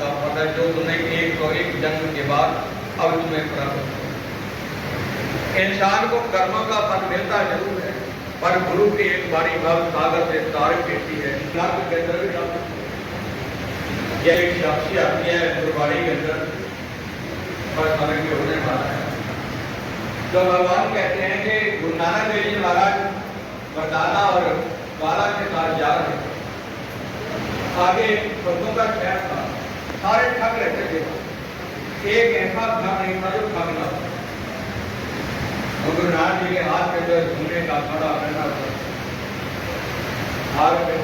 تمہارے کا پتہ جو تمہیں ایک سو ایک جنم کے بعد اب تمہیں پراپت انسان کو کرموں کا پھل ملتا ضرور ہے، پر گرو کی ایک باری بھو ساگر سے تار پھرتی ہے۔ لگ کے اندر بھی ڈال یہ ایک شخصی آتی ہے گرباری کے اندر اور سمجھ کے ہونے والا ہے۔ تو بھگوان کہتے ہیں کہ گرو نانک دیو جی مہاراج بردانا اور بالا کے ساتھ جا رہے تھے آگے بندوں کا شہر تھا۔ سارے ٹھگ رہتے تھے ایک ایسا گھر نہیں تھا جو ٹھگ نہ تھا گرو نانک جی کے ہاتھ پہ جو ہے سونے کا کھڑا رہنا تھا۔ ہاتھ پہ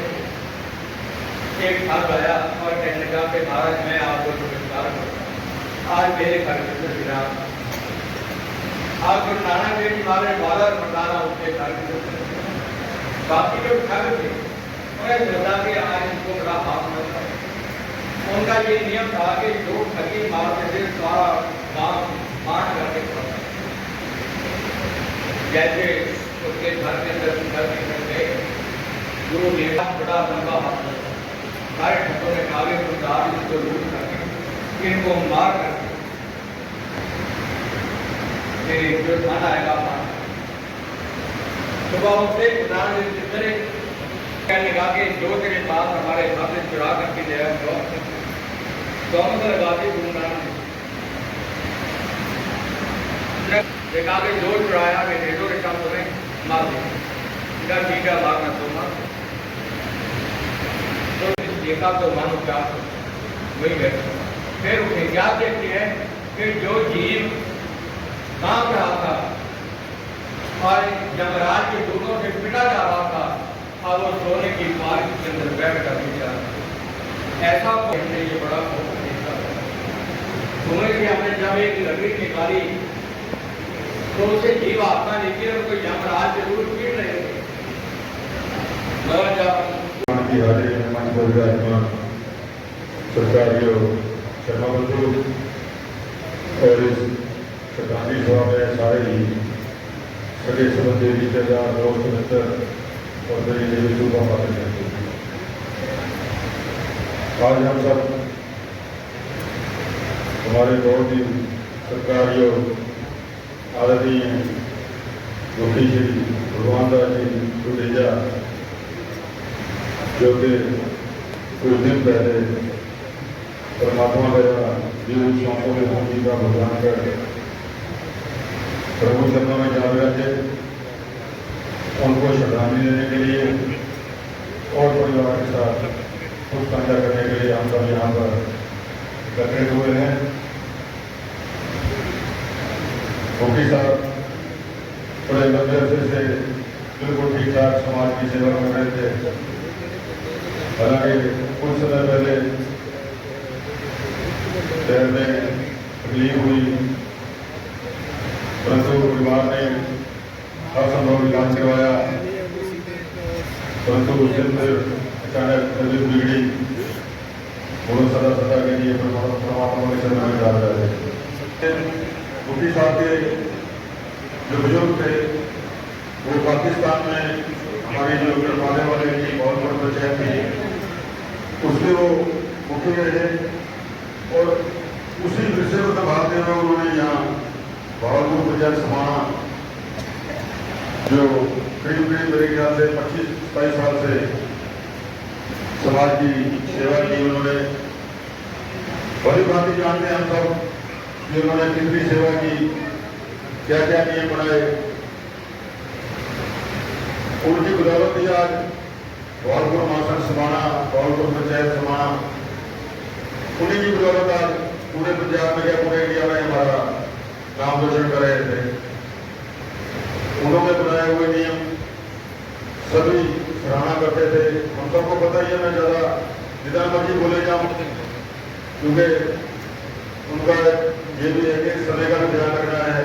ایک ٹھگ آیا اور کہنے لگا کہ مہاراج، میں آپ کو نمسکار کرتا ہوں۔ آج میرے گھر کے اندر گرا۔ آج گرو نانک دیو جی مہاراج بالا اور مردانا اس کے گھر کے اندر۔ باقی جو ٹھگ تھے انہیں سوچا کہ آج ان کو بڑا ہاتھ ملتا ہے۔ ان کا یہ نیم تھا کہ جو ٹھگی مارتے تھے، سارا کام مار کر کے کھاتا جیسے اس کے گھر کے اندر گھر کے اندر گئے، گرو نے بڑا لمبا ہاتھ سارے ٹھگوں نے کہا کہ خدا اس کو لوٹ کر کے ان کو مار کر کے جو کھانا آئے گا مار صبح اٹھتے خدا نے جتنے کہنے لگا کہ جو تیرے پاس ہمارے گھر سے چرا کر کے لے آؤ تو ہم سے لگا کے۔ دیکھا کہ جو چرایا میں دے دو رکھا تمہیں مار دے کہا ٹھیک ہے مارنا تو مار تو دیکھا تو مانو کیا۔ وہی بیٹھا پھر اسے کیا دیکھتی ہے کہ جو جیو کام رہا تھا، اور جمراج کے دونوں سے پٹا جا رہا تھا اب وہ سونے کی پارک کے اندر بیٹھ کر بھی جا رہا ایسا پہننے یہ بڑا خوف کی ایک لکڑی نکالی تو اسے جیو آتما دیکھی اور کوئی جمراج ضرور پھر رہے تھے مگر جب سرکاریوں شرما بندو اور اس شرکانی سبھا میں سارے ہی سگے سبندے رشتے دار دوست متر اور میری دیوی صوبہ پاتے ہیں۔ آج ہم سب ہمارے بہت ہی سرکاریوں آدمی مکھی شری بھگوان داس جی ڈڈیجا جو کہ کچھ دن پہلے پرماتما کا جیو شوقوں میں ہونے کا بھگوان کر پربھو شرما میں جا رہے تھے ان کو شردھانجلی دینے کے لیے اور پریوار کے ساتھ کچھ سانجا کرنے کے لیے ہم سب یہاں پر اکٹھے ہوئے ہیں۔ مکھی صاحب، بڑے لمبے عرصے سے بالکل ٹھیک ٹھاک سماج کی سیوا کر رہے تھے۔ حالانکہ کچھ سمے پہلے شہر میں تکلیف ہوئی۔ پرنتو پریوار نے ہر سمبھو علاج کروایا۔ پرنتو اس دن پھر اچانک طبیعت بگڑی۔ وہ سدا سدا کے لیے پرماتما کے چرن میں ڈال رہے تھے مفتی صاحب کے جو بزرگ تھے، وہ پاکستان میں ہماری جو گرمانے والے کی بہت بڑی پنچایت تھی۔ اس میں وہ مکھی رہے اور اسی ورثے کو سنبھالتے ہوئے انہوں نے یہاں بہت پور پنچایت سمانا۔ جو قریب قریب میرے خیال سے پچیس، ستائیس سال سے سماج کی سیوا کی انہوں نے بڑی بھانتی جانتے ہیں ہم سب۔ کہ انہوں نے کتنی سیوا کی، کیا کیا نیم بنائے۔ ان کی بدولت ہی آج بہت ماسن سمانا بہت پنچایت سمانا انہیں کی بدولت آج پورے پنجاب میں کیا پورے انڈیا میں ہمارا نام روشن کر رہے تھے۔ انہوں نے بنائے ہوئے نیم سبھی سراہنا کرتے تھے۔ ہم سب کو پتہ ہی ہے، میں زیادہ جتنا مرضی بولے جاؤں کیونکہ ان کا یہ بھی ہے کہ سمے کا بھی دھیان رکھنا ہے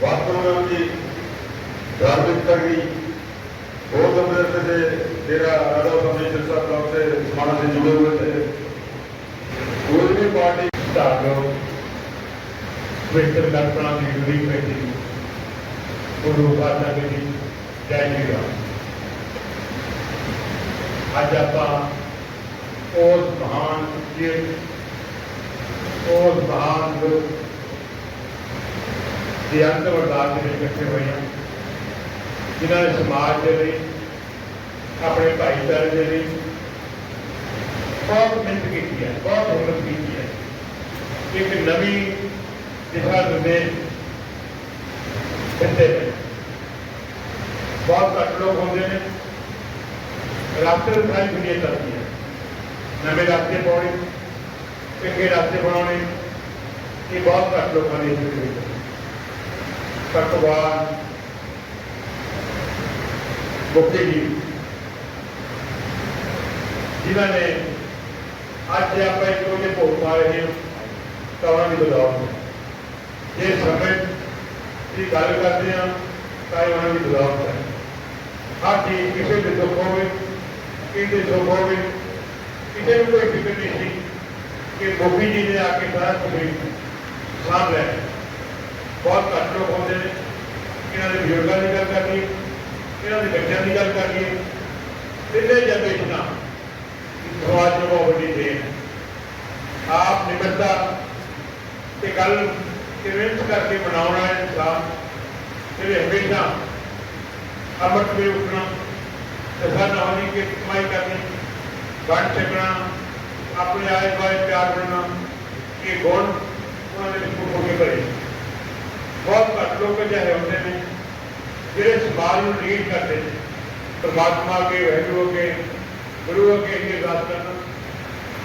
واستو میں ان کی دھارمکتا کی بہت لمبے عرصے سے تیرا راجا سمجھ سرسا بلاک سے سمانا سے جڑے ہوئے تھے کوئی بھی party Stato, questa è la frase di ripeti, con un fatto che ti dai ਅੱਜ ਆਪਾਂ ਉਸ ਮਹਾਨ ਸ਼ਖਸੀਅਤ ਉਸ ਮਹਾਨ ਲੋਕ ਦੇ ਅੰਤ ਵਰਦਾਨ ਦੇ ਵਿੱਚ ਇਕੱਠੇ ਹੋਏ ਹਾਂ ਜਿਨ੍ਹਾਂ ਨੇ ਸਮਾਜ ਦੇ ਲਈ, ਆਪਣੇ ਭਾਈਚਾਰੇ ਦੇ ਲਈ ਬਹੁਤ ਮਿਹਨਤ ਕੀਤੀ ਹੈ, ਬਹੁਤ ਹਿੰਮਤ ਕੀਤੀ ਹੈ। ਇੱਕ ਨਵੀਂ ਦਿਸ਼ਾ ਨਿਰਦੇਸ਼ ਦਿੱਤੇ ਨੇ ਬਹੁਤ ਘੱਟ ਲੋਕ ਹੁੰਦੇ ਨੇ। ਰਾਸਤੇ ਦਿਖਾਈ ਦੁਨੀਆ ਚੱਲਦੀ ਹੈ ਨਵੇਂ ਰਾਸਤੇ ਪਾਉਣੇ ਚੰਗੇ ਰਾਸਤੇ ਬਣਾਉਣੇ ਇਹ ਬਹੁਤ ਘੱਟ ਲੋਕਾਂ ਦੀ ਜ਼ਿੰਦਗੀ ਵਿੱਚ ਭਗਵਾਨ ਗੁਪਤੀ ਜੀ ਜਿਨ੍ਹਾਂ ਨੇ ਅੱਜ ਆਪਾਂ ਇੱਕ ਉਹਦੇ ਭੋਗ ਪਾ ਰਹੇ ਹਾਂ ਤਾਂ ਉਹਨਾਂ ਦੀ ਬਦੌਲਤ ਜੇ ਸਮੇਂ ਦੀ ਗੱਲ ਕਰਦੇ ਹਾਂ ਤਾਂ ਇਹ ਉਹਨਾਂ ਦੀ ਬਦੌਲਤ ਹੈ ਹਰ ਚੀਜ਼ ਕਿਸੇ ਦੇ ਦੁੱਖ ਹੋਵੇ ਕਿਸੇ ਦੇ ਸੁੱਖ ਹੋਵੇ ਕਿਸੇ ਨੂੰ ਕੋਈ ਫਿਕਰ ਨਹੀਂ ਸੀ ਕਿ ਗੋਪੀ ਜੀ ਨੇ ਆ ਕੇ ਸਾਰਾ ਕੁਝ ਸਾਂਭ ਲਿਆ। ਬਹੁਤ ਘੱਟ ਲੋਕ ਹੁੰਦੇ ਨੇ। ਇਹਨਾਂ ਦੇ ਬਜ਼ੁਰਗਾਂ ਦੀ ਗੱਲ ਕਰੀਏ ਇਹਨਾਂ ਦੇ ਬੱਚਿਆਂ ਦੀ ਗੱਲ ਕਰੀਏ ਤਿੰਨੇ ਜਨਰੇਸ਼ਨਾਂ ਸਮਾਜ ਨੂੰ ਬਹੁਤ ਵੱਡੀ ਦੇਣ। ਆਪ ਨਿਮਰਤਾ ਤੇ ਗੱਲ ਕਿਵੇਂ ਕਰਕੇ ਬਣਾਉਣਾ ਹੈ ਇਨਸਾਨ ਜਿਹੜੇ ਹਮੇਸ਼ਾ ਅਮਰ ਤੇ ਉੱਠਣਾ ਤੇ ਸਾਡਾ ਹੋਣੀ ਕਿ ਕਮਾਈ ਕਰਨੀ ਬਣ ਸਕਣਾ ਆਪਣੇ ਆਏ ਬਾਏ ਪਿਆਰ ਬਣਨਾ ਇਹ ਗੁਣ ਉਹਨਾਂ ਦੇ ਵਿੱਚ ਹੋ ਕੇ ਭਰੇ ਬਹੁਤ ਘੱਟ ਲੋਕ ਅਜਿਹੇ ਹੁੰਦੇ ਨੇ ਜਿਹੜੇ ਸਮਾਜ ਨੂੰ ਲੀਡ ਕਰਦੇ ਨੇ ਪਰਮਾਤਮਾ ਅੱਗੇ ਵੈਗਰੂ ਅੱਗੇ ਗੁਰੂ ਅੱਗੇ ਇਹ ਅਰਦਾਸ ਕਰਨਾ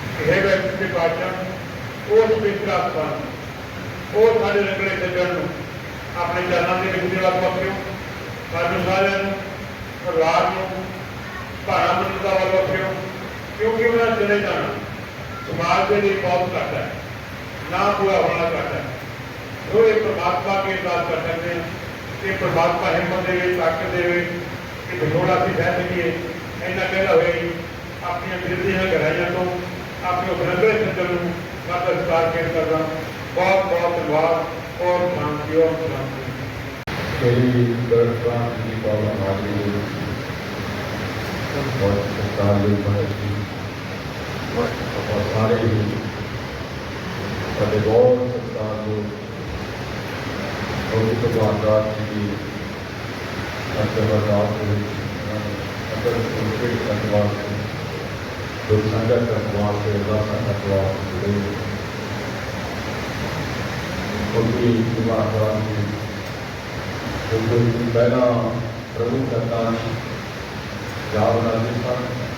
ਕਿ ਹੈ ਵੈਗਰੂ ਦੇ ਬਾਦਸ਼ਾਹ ਉਸ ਪਵਿੱਤਰ ਆਸਮਾਨ ਉਹ ਸਾਡੇ ਰੰਗਲੇ ਸੱਜਣ ਨੂੰ ਆਪਣੇ ਚਰਨਾਂ ਦੇ ਵਿੱਚ ਦੇਵਾ ਬਖਸ਼ਿਓ ਸਾਨੂੰ ਸਾਰਿਆਂ ਨੂੰ ਪਰਿਵਾਰ ਨੂੰ ਭਾਣਾ ਮੰਨਦਾ ਵੱਲ ਬਖਸ਼ਿਓ ਕਿਉਂਕਿ ਉਹਨਾਂ ਚਲੇ ਜਾਣਾ سماج میں یہ بہت گھٹ ہے نہ پورا ہونا گھٹ ہے جو یہ پرماتما کے انداز کر سکتے ہیں کہ پرماتما ہمت دے طاقت دے کہ بھگوڑا بھی سہ سکیے ایسا کہنا ہوئے اپنی دلی گہرائیاں تو اپنے برندے سنجر میں سرکار کے کرنا بہت بہت دھنیواد اور شانتی اور شانتی کئی درخواست کی پابند حاضری اور تعلق اور سارے ہی سارے بہت سرکار لوگ بہت دکاندار کی انتظارات اگر کرکٹ انتظار سے لوگ سنگت انتظار سے اللہ انتظار جڑے پہلا پرو کرتا جا بنا سن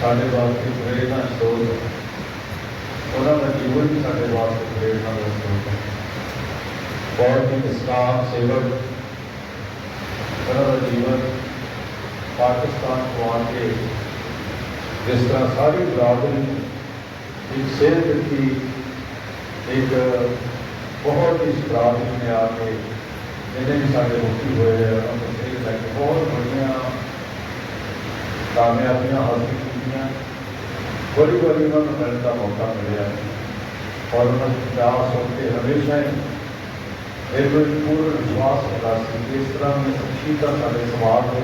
ਸਾਡੇ ਵਾਸਤੇ ਪ੍ਰੇਰਨਾ ਸਰੋਤ ਉਹਨਾਂ ਦਾ ਜੀਵਨ ਵੀ ਸਾਡੇ ਵਾਸਤੇ ਪ੍ਰੇਰਨਾ ਦਾ ਸਰੋਤ ਹੈ ਬਹੁਤ ਹੀ ਇਸਲਾਮ ਸੇਵਕ ਉਹਨਾਂ ਦਾ ਜੀਵਨ ਪਾਕਿਸਤਾਨ ਤੋਂ ਆ ਕੇ ਜਿਸ ਤਰ੍ਹਾਂ ਸਾਰੀ ਬਰਾਦਰੀ ਇੱਕ ਸੇਧ ਦਿੱਤੀ ਇੱਕ ਬਹੁਤ ਹੀ ਬਰਾਦਰੀ ਨੇ ਆ ਕੇ ਜਿਹਨੇ ਵੀ ਸਾਡੇ ਮੁਕਤੀ ਹੋਏ ਆ ਉਹਨਾਂ ਨੂੰ ਸੇਧ ਲੈ ਕੇ ਬਹੁਤ ਬੜੀਆਂ ਕਾਮਯਾਬੀਆਂ ਹਾਸਲ دنیا بڑی بڑی میں ملنے کا موقع ملے اور ان کتاب سن کے ہمیشہ میرے کو پورا وشواس ہوتا سی کہ اس طرح میں سنشیدہ سارے سماج کے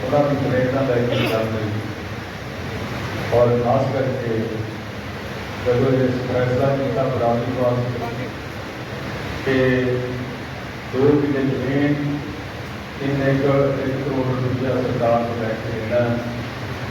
انہوں کی پریرنا لے کے چل رہی اور خاص کر کے جب اس فیصلہ کیا برادری واسطے کہ دو کلو زمین تین ایکڑ ایک کروڑ روپیہ سرکار کو لے کے دینا ہے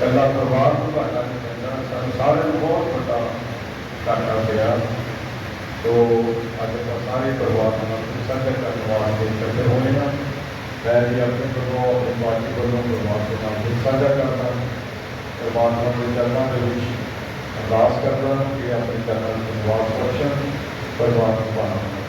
ਕੱਲਾ ਪਰਿਵਾਰ ਨੂੰ ਘਾਟਾ ਨਹੀਂ ਪੈਂਦਾ ਸਾਨੂੰ ਸਾਰਿਆਂ ਨੂੰ ਬਹੁਤ ਵੱਡਾ ਘਾਟਾ ਪਿਆ ਤੋ ਅੱਜ ਆਪਾਂ ਸਾਰੇ ਪਰਿਵਾਰ ਨਾਲ ਸਾਂਝਾ ਕਰਨ ਵਾਸਤੇ ਇਕੱਠੇ ਹੋਏ ਹਾਂ ਮੈਂ ਵੀ ਆਪਣੇ ਵੱਲੋਂ ਆਪਣੇ ਪਾਰਟੀ ਵੱਲੋਂ ਪਰਿਵਾਰ ਦੇ ਨਾਲ ਵੀ ਸਾਂਝਾ ਕਰਦਾ ਪਰਮਾਤਮਾ ਦੇ ਚਰਨਾਂ ਦੇ ਵਿੱਚ ਅਰਦਾਸ ਕਰਦਾ ਕਿ ਆਪਣੇ ਚਰਨਾਂ ਨੂੰ ਨਿਵਾਸ ਬਖਸ਼ਣ ਪਰਿਵਾਰ ਨੂੰ ਪਾਣਾ